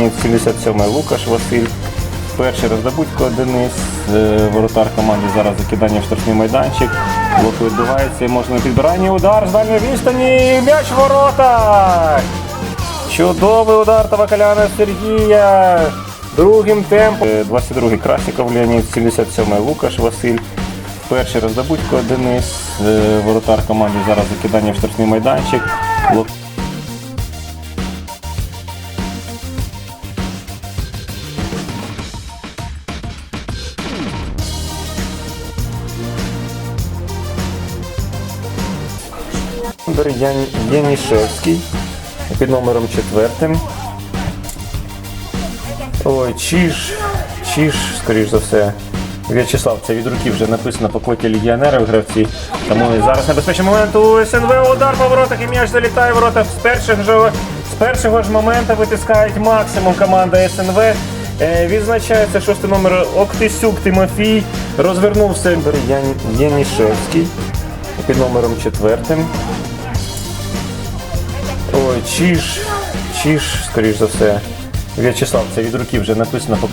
77-й Лукаш Василь. Перший роздобудько Денис, е, воротар команди. Зараз закидання в штрафний майданчик. Блок відбувається, і можна на підбирання. Удар з дальньої відстані. М'яч в воротах! Чудовий удар Тавакаляна Сергія. Другим темпом. Е, 22-й Красіков Леонід, 77-й Лукаш Василь. Перший роздобудько Денис, е, воротар команди. Зараз закидання в штрафний майданчик. Блок Олександр Ян... Янішевський під номером четвертим. Ой, Чіж, Чіж, скоріш за все. В'ячеслав, це від руки вже написано по коті легіонерів гравці. Тому і зараз небезпечний момент у СНВ. Удар по воротах і м'яч залітає в ворота. З перших же, з першого ж моменту витискають максимум команда СНВ. Е, відзначається шостий номер Октисюк Тимофій. Розвернувся Ян... Янішевський під номером четвертим. Ой, Чіж, Чіж, скоріш за все. В'ячеслав, це від руки вже написано по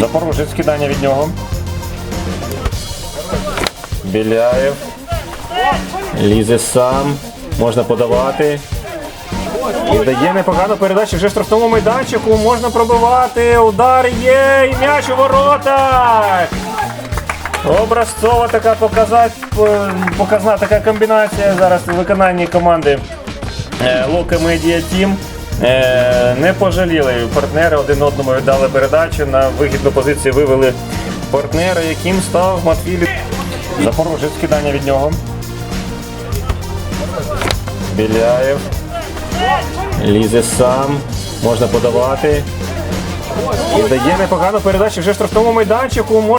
Запорожець кидання від нього. Біляєв. Лізе сам. Можна подавати. І дає непогану передачу вже в штрафному майданчику. Можна пробивати. Удар є. І м'яч у воротах. Образцова така показать, показна така комбінація зараз у виконанні команди е, Лока Медіа Тім. Е, Не пожаліли партнери один одному віддали передачу. На вигідну позицію вивели партнера, яким став Матвій Запорожець кидання від нього. Біляєв. Лізе сам. Можна подавати. І дає непогану передачу вже в штрафному майданчику.